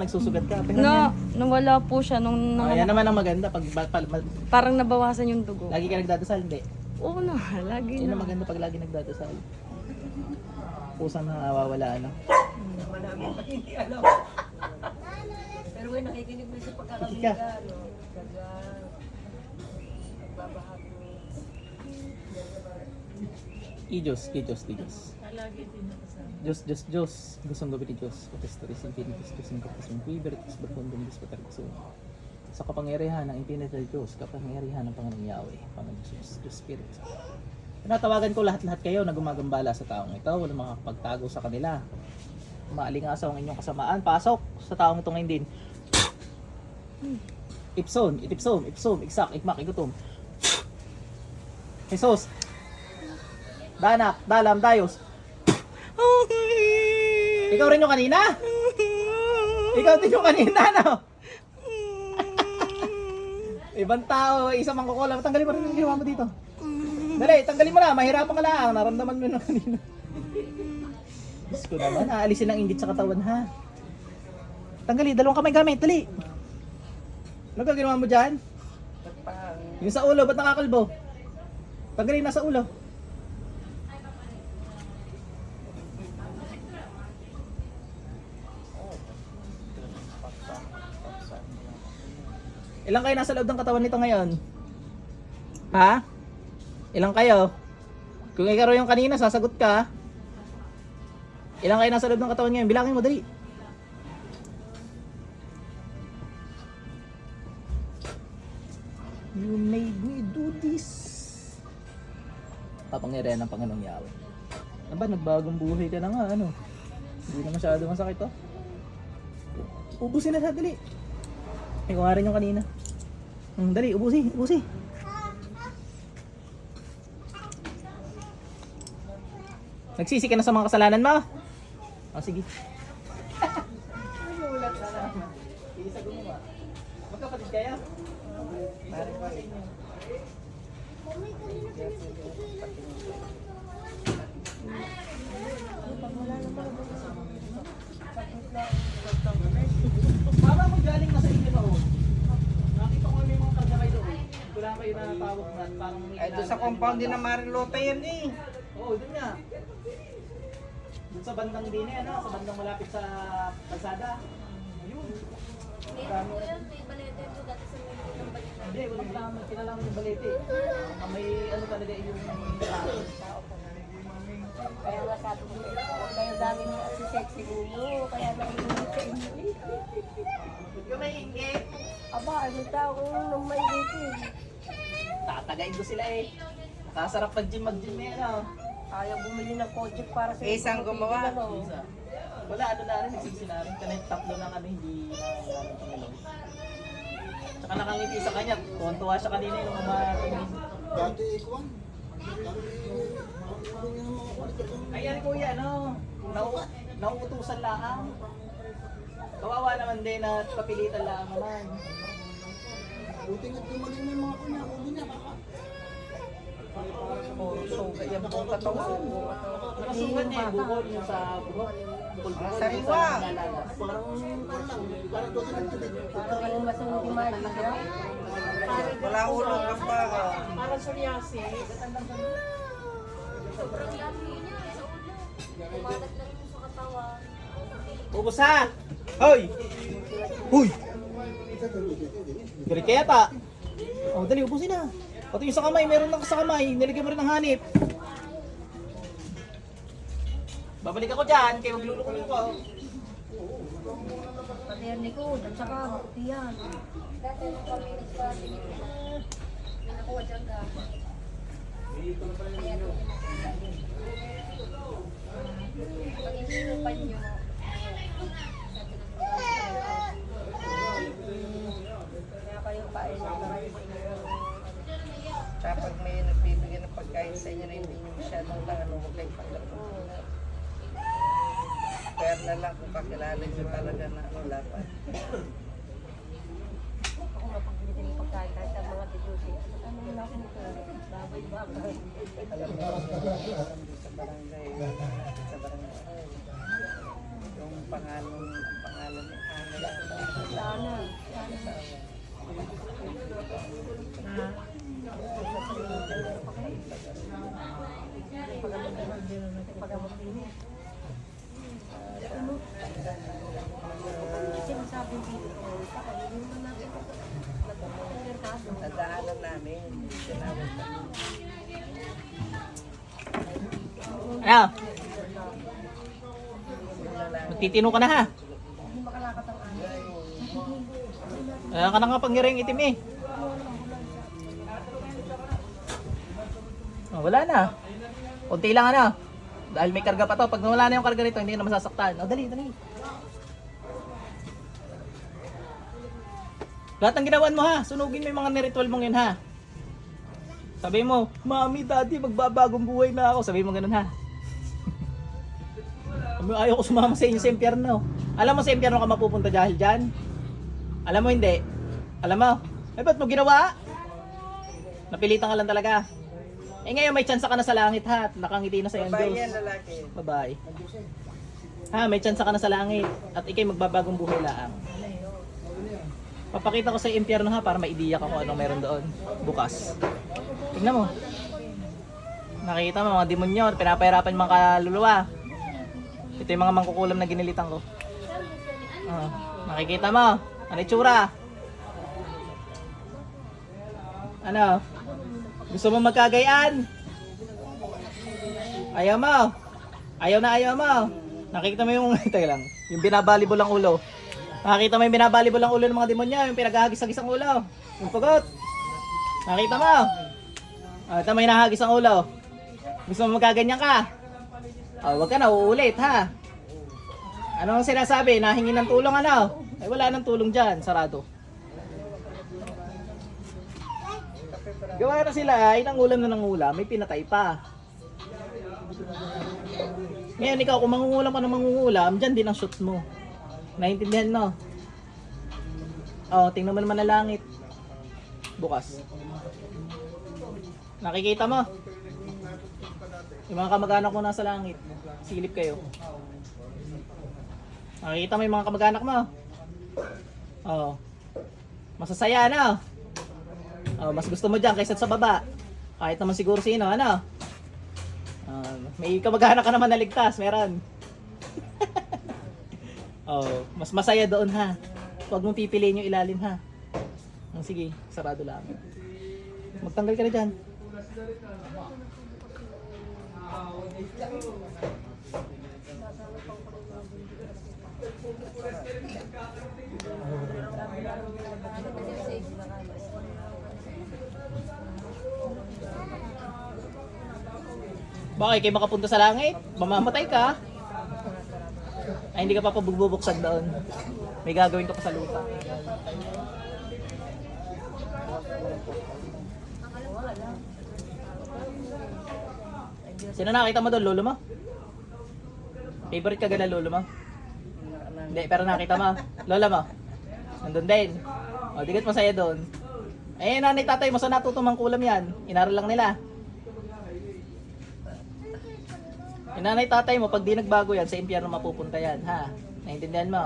ka nagsusugat ka. Pero Na, nawala po siya nung yan. nang, Ayan naman ang maganda. Pag ba, pa, ma- parang nabawasan yung dugo. lagi ka nagdadasal, hindi. Oo na, lagi Yan na. ang maganda pag lagi nagdadasal. Pusang na nawawala, ano. Marami pa hindi alam. Pero may nakikinig na sa Ikika. pagkakabiga, no? Daga, nagbabahagi. I-Diyos, i-Diyos, i-Diyos. Diyos, Diyos, Diyos. Gustong gawin ni Diyos. Potestores infinitus, Diyos ng kapos ng quibertus, barkundum, Diyos patarikso. Sa kapangyarihan ng infinite Diyos, kapangyarihan ng Panginoong Yahweh, Panginoong Diyos, Diyos Spirit. Tinatawagan ko lahat-lahat kayo na gumagambala sa taong ito, walang makakapagtago sa kanila. Maalingasaw ang inyong kasamaan, pasok sa taong ito ngayon din. Ipson, itipsom, ipsom, iksak, ikmak, igutom. Jesus, Danak, Dalam, Dayos. Ikaw rin yung kanina? Ikaw din yung kanina, no? Ibang tao, isang mangkukulam. Tanggalin mo rin yung ginawa mo dito. Dali, tanggalin mo na. Mahirapan ka lang. Naramdaman mo yun kanina. Diyos ko naman, aalisin ang inggit sa katawan, ha? Tanggalin, dalawang kamay gamit. Dali. Ano ka ginawa mo dyan? Yung sa ulo, ba't nakakalbo? Tanggalin na sa ulo. Ilang kayo nasa loob ng katawan nito ngayon? Ha? Ilang kayo? Kung ikaw yung kanina, sasagot ka. Ilang kayo nasa loob ng katawan ngayon? Bilangin mo, dali. You made me do this. Papangyarihan ng Panginoong Yahweh. Ano ba, nagbagong buhay ka na nga, ano? Hindi na masyado masakit, oh. Ubusin na siya, dali. May kuha rin yung kanina. Hmm, dali, ubusi, ubusi. Nagsisi ka na sa mga kasalanan mo? O, sige. Nagulat na naman. Sige, sa gumawa. Magkapatid kayo? Pare pa sa inyo. Mama mo galing na sa inyo ba oh? Nakita ko may mga karga kayo doon. Wala kayo na tawag na parang may Ay, doon sa compound din ng Marilota yan eh. Oo, doon nga. Doon sa bandang din eh, ano? Sa bandang malapit sa kalsada. Ayun. Marami. Hindi, walang kinalaman, kinalaman yung balete. Ah, may ano talaga yung tao. Kaya nga sabi ko, kaya dami na si sexy mo, kaya naiinit sa inyo. Yung may inggit, Aba, ano tao nung may eh. Tatagayin ko sila eh. Nakasarap pag-gym mag-gym eh, ano? Ayaw bumili ng kotse para sa Eh, isang gumawa. Ano? Isa. Wala, ano na rin, nagsisi na rin. Kanay tatlo na kami, hindi na namin Panginoon. Tsaka nakangiti sa kanya. Tuwan-tuwa siya kanina yung mga tingin. Dati ikuan. Ayan kuya, ano? Nau nauutusan lang. Kawawa naman din at papilitan lang naman. Buti nga dumaling na yung mga kunya. Uli niya. So, kaya buong katawan. Nakasugat niya yung bukol yung sa buhok. Sariwa. yung. Parang. Parang doon ng tubig. Parang yung masong di magiga. Wala ulong ang baga. Parang psoriasis. Sobrang yummy niya sa ulo. Kumalat na rin sa katawan. Ubus ha! Hoy! Huy! Galit kaya ta! Oh, dali, ubusin na. Pati yung sa kamay, meron lang sa kamay. Nilagyan mo rin ng hanip. Babalik ako dyan, kaya maglulukulo ko. Pati yan likod, at saka tiyan. Dati nung kami nagpatingin na, may nakuha dyan ka. Kaya doon Pag ininupan nyo, sabi ng Kaya kayo pain na Tsaka pag may nagbibigay ng pagkain sa inyo na hindi nyo masyadong ano, huwag kayong pagkakunan. Kaya na lang kung kakilala nyo talaga na ano lapat. Ako nga pag binili ng pagkain ang mga tijusi. Ano na ako nito? Babay bagay. Alam mo, Ano? Magtitino ka na ha. Ayan ka na nga pangyariang itim eh. Oh, wala na. Kunti lang ano. Dahil may karga pa to. Pag nawala na yung karga nito, hindi na masasaktan. Oh, dali, dali. Lahat ng ginawan mo ha. Sunugin mo yung mga niritual mong yun ha. Sabi mo, Mami, Daddy, magbabagong buhay na ako. Sabi mo ganun ha. Ayaw ko sumama sa inyo sa impyerno. Alam mo sa impyerno ka mapupunta dahil dyan? Alam mo hindi? Alam mo? Eh ba't mo ginawa? Napilitan ka lang talaga. Eh ngayon may chance ka na sa langit ha. Nakangiti na sa iyo ang Babae yan, Diyos. lalaki. Babae. Ha, may chance ka na sa langit at ikay magbabagong buhay laang. Papakita ko sa impyerno ha para maidiya ka kung anong meron doon bukas. Tingnan mo. Nakita mo mga demonyo, pinapahirapan mga kaluluwa. Ito yung mga mangkukulam na ginilitan ko. Oh, nakikita mo? Ano itsura? Ano? Gusto mo magkagayaan? Ayaw mo? Ayaw na ayaw mo? Nakikita mo yung, teka lang, yung binabalibol ang ulo. Nakikita mo yung binabalibol ang ulo ng mga demonyo, yung pinaghahagis-hagis ang ulo. Yung pugot. Nakita mo? Ah, ito may nahagis ang ulo. Gusto mo magkaganyan ka? Oh, wag ka na uulit ha. Ano ang sinasabi? Nahingi ng tulong ano? Ay wala nang tulong diyan, sarado. Gawa na sila, ay nang ulam na ng ulam, may pinatay pa. Ngayon ikaw kung mangungulam ka ng mangungulam, diyan din ang shoot mo. Naintindihan mo? Oh, tingnan mo naman na langit. Bukas. Nakikita mo? Yung mga kamag-anak mo nasa langit. Silip kayo. Nakikita mo yung mga kamag-anak mo? Oo. Masasaya, ano? Oh, mas gusto mo dyan kaysa sa baba. Kahit naman siguro sino, ano? Ah, may kamag-anak ka naman na ligtas, meron. oh, mas masaya doon ha. Huwag mong pipiliin yung ilalim ha. Oh, sige, sarado lang. Magtanggal ka na dyan. Bakit kayo makapunta sa langit? Mamamatay ka? Ay, hindi ka pa pabugbubuksan doon. May gagawin ka pa sa lupa. Sino nakita mo doon? Lolo mo? Favorite ka gala lolo mo? Hindi, pero nakita mo. Lola mo? Nandun din. O, digat masaya doon. Eh, nanay tatay mo, saan natutumang kulam yan? Inaral lang nila. Yung nanay tatay mo, pag di nagbago yan, sa impyerno mapupunta yan, ha? Naintindihan mo?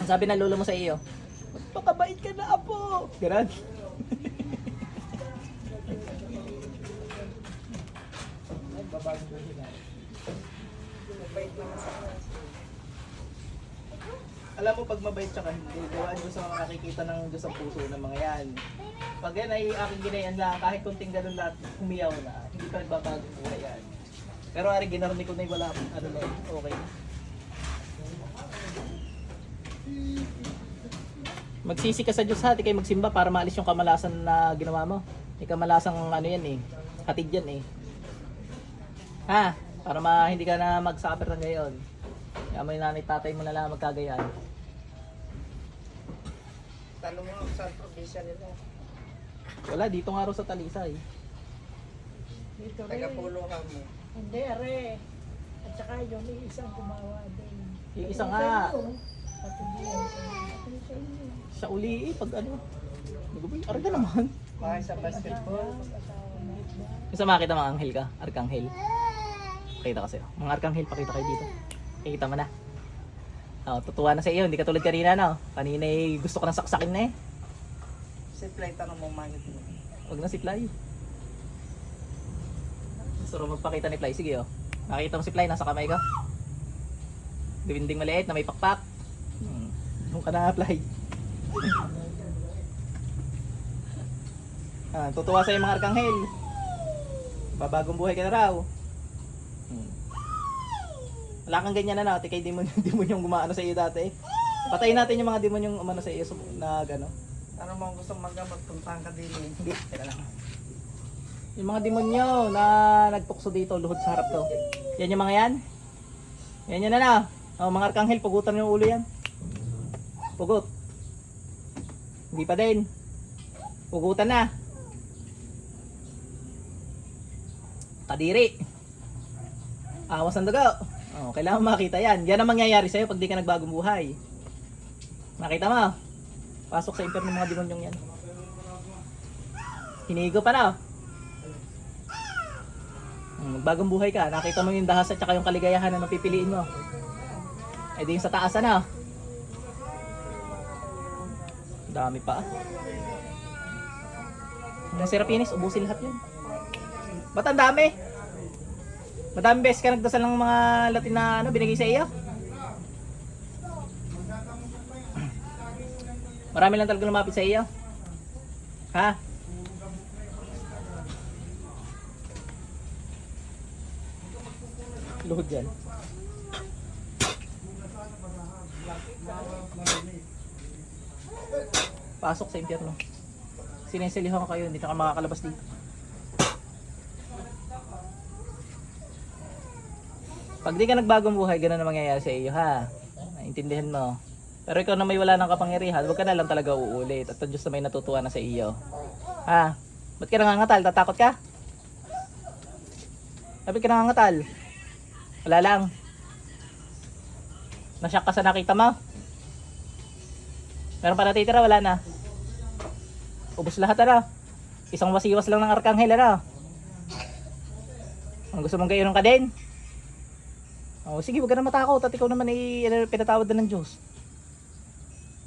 Ang sabi ng lolo mo sa iyo, Magpakabait ka na, apo! Ganun. Alam mo, pag mabait ka hindi, gawaan ko sa mga nakikita ng Diyos ang puso ng mga yan. Pag yan ay aking ginayan lang, kahit kunting ganun lahat, humiyaw na, hindi pa nagbabago buhay yan. Pero ari ginarni ko na yung wala, ano na, okay. Magsisi ka sa Diyos ha, di kayo magsimba para maalis yung kamalasan na ginawa mo. Yung kamalasang ano yan eh, hatid yan eh. Ha? Para ma, hindi ka na mag-suffer ng gayon. Kaya may nanay tatay mo na lang magkagayaan. Tanong mo sa probinsya nila. Wala, dito nga raw sa Talisay. Taga-pulo ka mo. Hindi, are. At saka yung isang kumawa din. Yung isa nga, sa uli eh, pag ano. Nagubay, arga naman. Bakit sa basketball? Isa makita mga anghel ka, arkanghel. Pakita ko sa'yo. Mga arkanghel, pakita kayo dito. Kikita mo na. Oh, tutuwa na sa iyo, hindi ka tulad kanina no. Kanina eh, gusto ko nang saksakin na eh. Si Play, tanong mo manit mo. Huwag na si Fly. Gusto ko magpakita ni Fly. Sige oh. Nakita mo si Fly, nasa kamay ko. Dibinding maliit na may pakpak. Hmm. Doon ka na Fly. Ah, tutuwa sa mga arkanghel. Babagong buhay ka na raw. Hmm. Wala kang ganyan na na, kay demon, demon yung gumaano sa iyo dati. Patayin natin yung mga demon yung umano sa iyo sum- na gano. Ano mo gusto magamot, puntahan ka din eh. Hindi, teka lang. Yung mga demonyo na nagtukso dito, luhod sa harap to. Yan yung mga yan. Yan yan na na. Oh, mga arkanghel, pugutan yung ulo yan. Pugot. Hindi pa din. Pugutan na. Kadiri. Awas ng dugo. Oh, kailangan makita yan. Yan ang mangyayari sa'yo pag di ka nagbagong buhay. Nakita mo? Pasok sa impyerno ng mga demonyong yan. Hinigo pa na. Hmm, Magbagong buhay ka, nakita mo yung dahas at saka yung kaligayahan na mapipiliin mo. Eh di yung sa taas na. Dami pa. Yung Serapinis, ubusin lahat yun. Ba't ang dami? Madami beses ka nagdasal ng mga Latin na ano, binigay sa iyo? Marami lang talaga lumapit sa iyo. Ha? Luhod yan. Pasok sa impyerno. Sinesilihan kayo, hindi na ka makakalabas dito. Pag di ka nagbagong buhay, ganun na mangyayari sa iyo ha. Naintindihan mo. Pero ikaw na may wala ng kapangyarihan, huwag ka na lang talaga uulit. At ang Diyos na may natutuwa na sa iyo. Ha? Ba't ka nangangatal? Tatakot ka? Sabi ka nangangatal? Wala lang. Nasyak ka sa nakita mo? Meron pa natitira? Wala na. Ubus lahat na. Isang wasiwas lang ng arkanghel na. Ang gusto mong gayunin ka din? Oh, sige, huwag ka na matakot at ikaw naman ay ano, pinatawad na ng Diyos.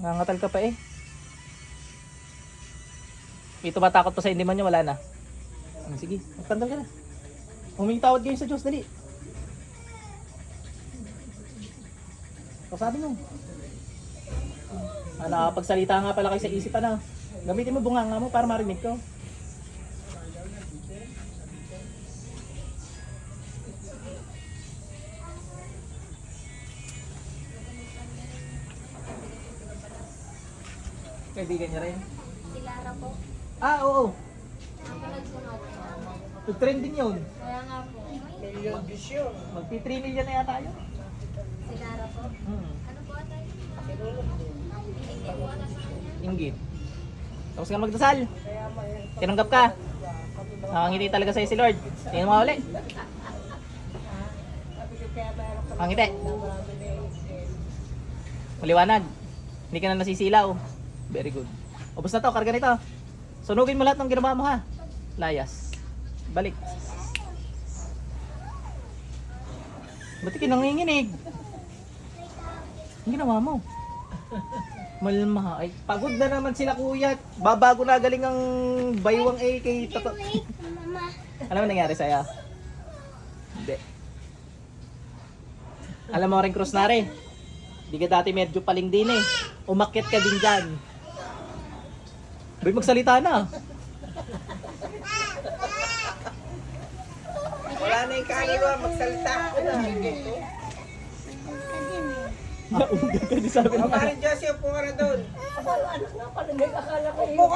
Nangangatal ka pa eh. May tumatakot pa sa hindi man niya, wala na. Oh, sige, magtandal ka na. Humingi tawad kayo sa Diyos, dali. O sabi mo. Ah, nakapagsalita nga pala kayo sa isip ano. Gamitin mo bunganga mo para marinig ko. Kaibigan niya rin. Si Lara po. Ah, oo. Nga po. Trending yun. Kaya nga po. Million views yun. Magti 3 million na yata yun. Si Lara po. Hmm. Ano po ata yun? Hindi po ata sa kanya. Inggit. Tapos ka magdasal. Tinanggap ka. Nakangiti talaga sa'yo si Lord. Tingnan mo ulit. Nakangiti. Maliwanag. Hindi ka na nasisilaw. Very good. Ubus na to, karga nito. Sunugin mo lahat ng ginawa mo ha. Layas. Balik. Ba't ka nanginginig? Ang ginawa mo? Malma. Ay, pagod na naman sila kuya. Babago na galing ang baywang eh kay Tato. Alam mo nangyari sa'yo? Hindi. Alam mo rin cross na rin. Hindi ka dati medyo paling din eh. Umakyat ka din dyan. Bay, magsalita na. Wala na yung kaiwa, magsalita ako na. Naunga ka din sabi ng Mari Josie, upo ka na doon. Ano nga pala, akala ko Upo ka